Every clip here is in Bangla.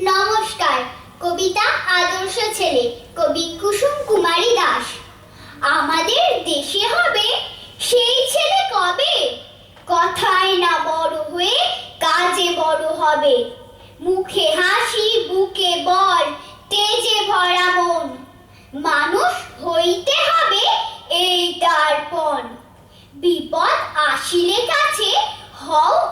নমস্কার, কবিতা আদর্শ ছেলে, কবি কুসুম কুমারী দাস। আমাদের দেশে হবে সেই ছেলে কবে? কথায় না বড় হয়ে কাজে বড় হবে। মুখে হাসি, বুকে বল, তেজে ভরা মন। মানুষ হইতে হবে এই তার বিপদ আসিলে কাছে হও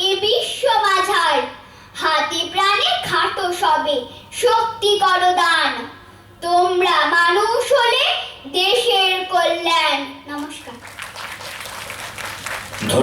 এ বিশ্ব মাঝার হাতে প্রাণে খাটো সবে, শক্তি করদান। তোমরা মানুষ হলে দেশের কল্যাণ। নমস্কার।